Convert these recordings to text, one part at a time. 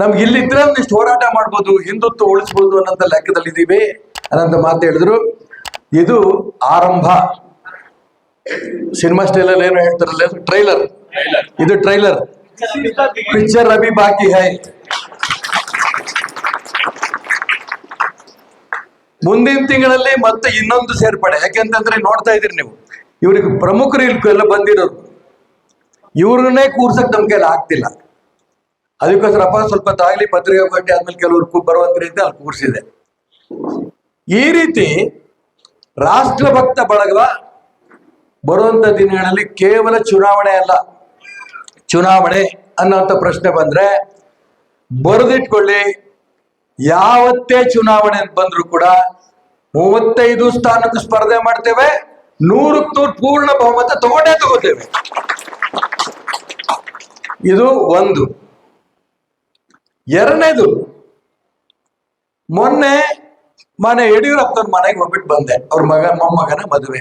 ನಮ್ಗೆ ಇಲ್ಲಿದ್ರೆ ಒಂದಿಷ್ಟು ಹೋರಾಟ ಮಾಡ್ಬೋದು, ಹಿಂದುತ್ವ ಉಳಿಸ್ಬೋದು ಅನ್ನೋಂಥ ಲೆಕ್ಕದಲ್ಲಿ ಇದೀವಿ ಅನ್ನೋಂಥ ಮಾತು ಹೇಳಿದ್ರು. ಇದು ಆರಂಭ. ಸಿನಿಮಾ ಸ್ಟೈಲಲ್ಲಿ ಏನು ಹೇಳ್ತಾರಲ್ಲ ಟ್ರೈಲರ್. ಇದು ಟ್ರೈಲರ್. ಪಿಕ್ಚರ್ ಅಭಿ ಬಾಕಿ ಹೈ. ಮುಂದಿನ ತಿಂಗಳಲ್ಲಿ ಮತ್ತೆ ಇನ್ನೊಂದು ಸೇರ್ಪಡೆ. ಯಾಕೆಂತಂದ್ರೆ ನೋಡ್ತಾ ಇದೀರಿ ನೀವು. ಇವ್ರಿಗೆ ಪ್ರಮುಖರು ಇಲ್ಲಿ ಎಲ್ಲ ಬಂದಿರೋರು. ಇವ್ರನ್ನೇ ಕೂರ್ಸಕ್ ನಮ್ ಕೈಲಿ ಆಗ್ತಿಲ್ಲ. ಅದಕ್ಕೋಸ್ಕರಪ್ಪ ಸ್ವಲ್ಪ ತಾಗ್ಲಿ ಕೊಟ್ಟಿ, ಆದ್ಮೇಲೆ ಕೆಲವರು ಕೂ ಬರುವಂತ್ರಿ ಅಂತ ಅಲ್ಲಿ ಕೂರ್ಸಿದೆ. ಈ ರೀತಿ ರಾಷ್ಟ್ರಭಕ್ತ ಬಳಗ ಬರುವಂತ ದಿನಗಳಲ್ಲಿ ಕೇವಲ ಚುನಾವಣೆ ಅಲ್ಲ, ಚುನಾವಣೆ ಅನ್ನೋಂಥ ಪ್ರಶ್ನೆ ಬಂದ್ರೆ ಬರೆದಿಟ್ಕೊಳ್ಳಿ. ಯಾವತ್ತೇ ಚುನಾವಣೆ ಅಂತ ಬಂದ್ರು ಕೂಡ ಮೂವತ್ತೈದು ಸ್ಥಾನಕ್ಕೆ ಸ್ಪರ್ಧೆ ಮಾಡ್ತೇವೆ, ನೂರಕ್ಕೆ ನೂರು ಪೂರ್ಣ ಬಹುಮತ ತಗೊಂಡೇ ತಗೋತೇವೆ. ಇದು ಒಂದು. ಎರಡನೇದು, ಮೊನ್ನೆ ಮನೆ ಯಡಿಯೂರಪ್ಪನ ಮನೆಗೆ ಹೋಗ್ಬಿಟ್ಟು ಬಂದೆ. ಅವ್ರ ಮಗ, ಮೊಮ್ಮಗನ ಮದುವೆ.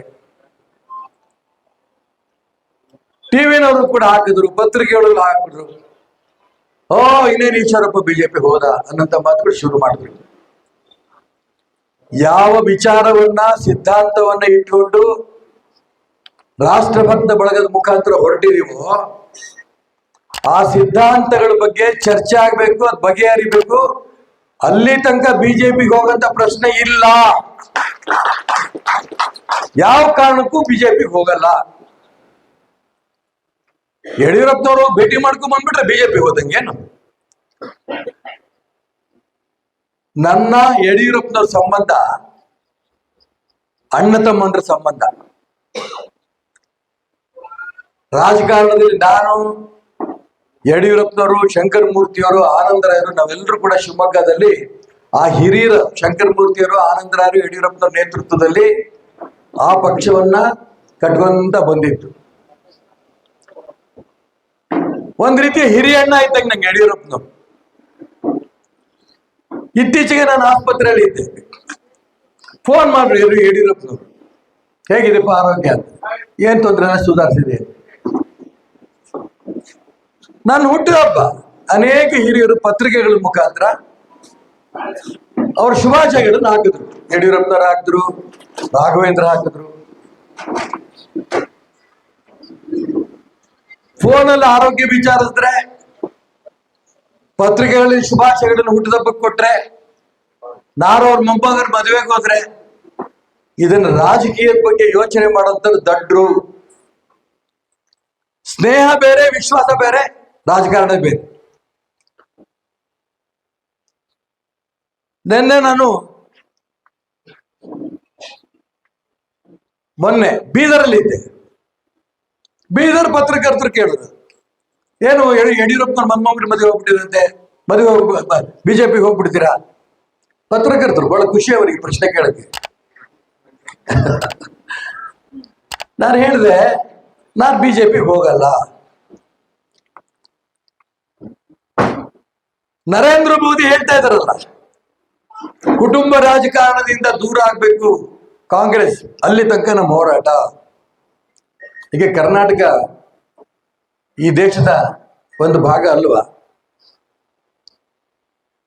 ಟಿವಿನವರು ಕೂಡ ಹಾಕಿದ್ರು ಪತ್ರಿಕೆಗಳು ಹಾಕಿದ್ರು. ಓ, ಇನ್ನೇನು ಈಶ್ವರಪ್ಪ ಬಿಜೆಪಿ ಹೋದ ಅನ್ನಂತ ಮಾತುಗಳು ಶುರು ಮಾಡಿದ್ರು. ಯಾವ ವಿಚಾರವನ್ನ, ಸಿದ್ಧಾಂತವನ್ನ ಇಟ್ಕೊಂಡು ರಾಷ್ಟ್ರಭಕ್ತ ಬಳಗದ ಮುಖಾಂತರ ಹೊರಟಿದೀವೋ ಆ ಸಿದ್ಧಾಂತಗಳ ಬಗ್ಗೆ ಚರ್ಚೆ ಆಗ್ಬೇಕು, ಅದ್ ಬಗೆಹರಿಬೇಕು. ಅಲ್ಲಿ ತನಕ ಬಿಜೆಪಿಗೆ ಹೋಗಂತ ಪ್ರಶ್ನೆ ಇಲ್ಲ. ಯಾವ ಕಾರಣಕ್ಕೂ ಬಿಜೆಪಿಗೆ ಹೋಗಲ್ಲ. ಯಡಿಯೂರಪ್ಪನವರು ಭೇಟಿ ಮಾಡ್ಕೊಂಡ್ ಬಂದ್ಬಿಟ್ರೆ ಬಿಜೆಪಿ ಹೋದಂಗೇನು ನನ್ನ ಯಡಿಯೂರಪ್ಪನವ್ರ ಸಂಬಂಧ, ಅಣ್ಣ ತಮ್ಮಂದ್ರ ಸಂಬಂಧ. ರಾಜಕಾರಣದಲ್ಲಿ ನಾನು ಯಡಿಯೂರಪ್ಪನವರು ಶಂಕರ್ ಮೂರ್ತಿಯವರು ಆನಂದರಾಯರು, ನಾವೆಲ್ಲರೂ ಕೂಡ ಶಿವಮೊಗ್ಗದಲ್ಲಿ ಆ ಹಿರಿಯರ ಶಂಕರ್ ಮೂರ್ತಿಯವರು ಆನಂದರಾಯರು, ಯಡಿಯೂರಪ್ಪನವ್ರ ನೇತೃತ್ವದಲ್ಲಿ ಆ ಪಕ್ಷವನ್ನ ಕಟ್ಕೊಂತ ಬಂದಿತ್ತು. ಒಂದ್ ರೀತಿ ಹಿರಿಯಣ್ಣ ಇದ್ದಂಗೆ ನಂಗೆ ಯಡಿಯೂರಪ್ಪನವ್ರು. ಇತ್ತೀಚೆಗೆ ನಾನು ಆಸ್ಪತ್ರೆಯಲ್ಲಿ ಇದ್ದೆ. ಫೋನ್ ಮಾಡ್ರಿ, ಯಡಿಯೂರಪ್ಪನವ್ರು, ಹೇಗಿದೆಪ್ಪ ಆರೋಗ್ಯ? ಅಂತ. ಏನ್ ತೊಂದ್ರೆ? ಸುಧಾರಿಸಿದೆ? ನಾನು ಹುಟ್ಟಿದಬ್ಬ ಅನೇಕ ಹಿರಿಯರು ಪತ್ರಿಕೆಗಳ ಮುಖಾಂತರ ಅವ್ರ ಶುಭಾಶಯಗಳನ್ನು ಹಾಕಿದ್ರು. ಯಡಿಯೂರಪ್ಪನವ್ರು ಹಾಕಿದ್ರು, ರಾಘವೇಂದ್ರ ಹಾಕಿದ್ರು. ಫೋನಲ್ಲಿ ಆರೋಗ್ಯ ವಿಚಾರಿಸಿದ್ರೆ, ಪತ್ರಿಕೆಗಳಲ್ಲಿ ಶುಭಾಶಯಗಳನ್ನು ಹುಟ್ಟಿದಬ್ಬಕ್ಕೆ ಕೊಟ್ರೆ ನಾರು ಅವ್ರ ಮೊಮ್ಮಗರ ಮದುವೆಗೆ ಹೋದ್ರೆ, ಇದನ್ನ ರಾಜಕೀಯದ ಬಗ್ಗೆ ಯೋಚನೆ ಮಾಡೋಂಥದ್ದು ದಡ್ರು. ಸ್ನೇಹ ಬೇರೆ, ವಿಶ್ವಾಸ ಬೇರೆ. ರಾಜಕಾರಣ ಬೇರೆ ನಿನ್ನೆ ನಾನು ಮೊನ್ನೆ ಬೀದರಲ್ಲಿ ಇದ್ದೆ. ಬೀದರ್ ಪತ್ರಕರ್ತರು ಕೇಳಿದ್ರು. ಏನು ಯಡಿ- ಯಡಿಯೂರಪ್ಪನ ಮೊಮ್ಮಗನ ಮದುವೆ ಹೋಗ್ಬಿಟ್ಟಿದಂತೆ ಮದುವೆ ಬಿಜೆಪಿಗೆ ಹೋಗ್ಬಿಡ್ತೀರಾ? ಪತ್ರಕರ್ತರು ಬಹಳ ಖುಷಿ ಅವರಿಗೆ ಪ್ರಶ್ನೆ ಕೇಳಕ್ಕೆ. ನಾನು ಹೇಳಿದೆ, ನಾನು ಬಿಜೆಪಿಗೆ ಹೋಗಲ್ಲ. ನರೇಂದ್ರ ಮೋದಿ ಹೇಳ್ತಾ ಇದಾರಲ್ಲ ಕುಟುಂಬ ರಾಜಕಾರಣದಿಂದ ದೂರ ಆಗ್ಬೇಕು. ಕಾಂಗ್ರೆಸ್, ಅಲ್ಲಿ ತನಕ ನಮ್ಮ ಹೋರಾಟ. ಈಗ ಕರ್ನಾಟಕ ಈ ದೇಶದ ಒಂದು ಭಾಗ ಅಲ್ವಾ?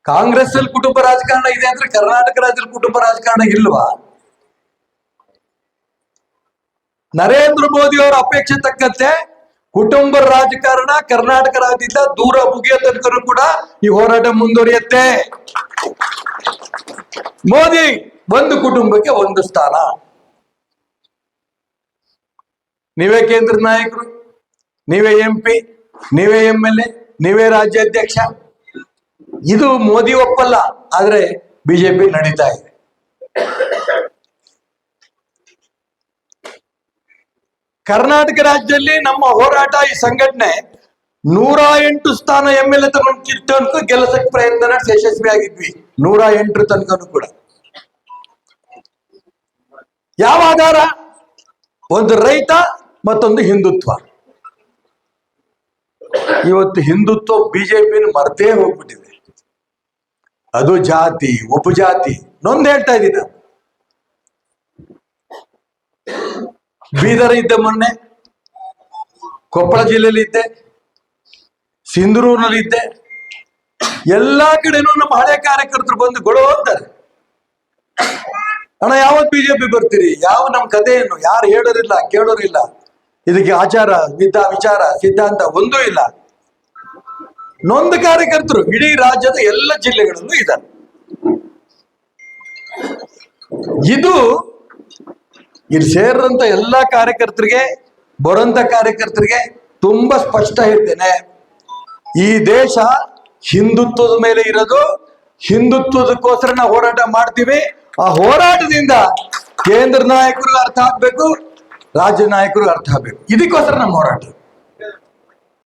ಕಾಂಗ್ರೆಸ್ ಅಲ್ಲಿ ಕುಟುಂಬ ರಾಜಕಾರಣ ಇದೆ ಅಂದ್ರೆ ಕರ್ನಾಟಕ ರಾಜ್ಯದಲ್ಲಿ ಕುಟುಂಬ ರಾಜಕಾರಣ ಇಲ್ವಾ? ನರೇಂದ್ರ ಮೋದಿ ಅವರ ಅಪೇಕ್ಷೆ ತಕ್ಕಂತೆ ಕುಟುಂಬ ರಾಜಕಾರಣ ಕರ್ನಾಟಕ ರಾಜ್ಯದಿಂದ ದೂರ ಮುಗಿಯೋ ತನಕನೂ ಕೂಡ ಈ ಹೋರಾಟ ಮುಂದುವರಿಯುತ್ತೆ. ಮೋದಿ ಒಂದು ಕುಟುಂಬಕ್ಕೆ ಒಂದು ಸ್ಥಾನ. ನೀವೇ ಕೇಂದ್ರ ನಾಯಕರು, ನೀವೇ ಎಂ ಪಿ ನೀವೇ ಎಂ ಎಲ್ ಎ ನೀವೇ ರಾಜ್ಯಾಧ್ಯಕ್ಷ. ಇದು ಮೋದಿ ಒಪ್ಪಲ್ಲ, ಆದ್ರೆ ಬಿಜೆಪಿ ನಡೀತಾ ಇದೆ. ಕರ್ನಾಟಕ ರಾಜ್ಯದಲ್ಲಿ ನಮ್ಮ ಹೋರಾಟ ಈ ಸಂಘಟನೆ ನೂರ ಎಂಟು ಸ್ಥಾನ ಎಂ ಎಲ್ ಎ ತನಕ ಗೆಲ್ಲಸಕ್ಕೆ ಪ್ರಯತ್ನ ಯಶಸ್ವಿ ಆಗಿದ್ವಿ. ನೂರ ಎಂಟರ ತನಕನೂ ಕೂಡ. ಯಾವ ಆಧಾರ? ಒಂದು ರೈತ, ಮತ್ತೊಂದು ಹಿಂದುತ್ವ. ಇವತ್ತು ಹಿಂದುತ್ವ ಬಿಜೆಪಿನ ಮರ್ತೇ ಹೋಗ್ಬಿಟ್ಟಿದೆ. ಅದು ಜಾತಿ, ಉಪಜಾತಿ ನೊಂದ್ ಹೇಳ್ತಾ ಇದ್ದೀನಿ. ಬೀದರ್ ಇದ್ದೆ ಮೊನ್ನೆ. ಕೊಪ್ಪಳ ಜಿಲ್ಲೆಯಲ್ಲಿ ಇದ್ದೆ. ಸಿಂಧೂರಿನಲ್ಲಿ ಇದ್ದೆ. ಎಲ್ಲಾ ಕಡೆನೂ ನಮ್ಮ ಹಳೆ ಕಾರ್ಯಕರ್ತರು ಬಂದು ಗೊಳೋ ಅಂತಾರೆ. ಅಣ್ಣ ಯಾವತ್ ಬಿಜೆಪಿ ಬರ್ತೀರಿ? ಯಾವ ನಮ್ ಕಥೆಯನ್ನು? ಯಾರು ಹೇಳೋರಿಲ್ಲ, ಕೇಳೋರಿಲ್ಲ. ಇದಕ್ಕೆ ಆಚಾರ ವಿದ್ದ ವಿಚಾರ, ಸಿದ್ಧಾಂತ ಒಂದೂ ಇಲ್ಲ. ನೊಂದ ಕಾರ್ಯಕರ್ತರು ಇಡೀ ರಾಜ್ಯದ ಎಲ್ಲ ಜಿಲ್ಲೆಗಳಲ್ಲೂ ಇದ್ದಾರೆ. ಇದು ಇಲ್ಲಿ ಸೇರಿದಂತ ಎಲ್ಲಾ ಕಾರ್ಯಕರ್ತರಿಗೆ ಬರೋಂತ ಕಾರ್ಯಕರ್ತರಿಗೆ ತುಂಬಾ ಸ್ಪಷ್ಟ ಹೇಳ್ತೇನೆ. ಈ ದೇಶ ಹಿಂದುತ್ವದ ಮೇಲೆ ಇರೋದು, ಹಿಂದುತ್ವದಕ್ಕೋಸ್ಕರ ನಾವು ಹೋರಾಟ ಮಾಡ್ತೀವಿ. ಆ ಹೋರಾಟದಿಂದ ಕೇಂದ್ರ ನಾಯಕರು ಅರ್ಥ ಆಗ್ಬೇಕು, ರಾಜ್ಯ ನಾಯಕರು ಅರ್ಥ ಆಗ್ಬೇಕು. ಇದಕ್ಕೋಸ್ಕರ ನಮ್ಮ ಹೋರಾಟ.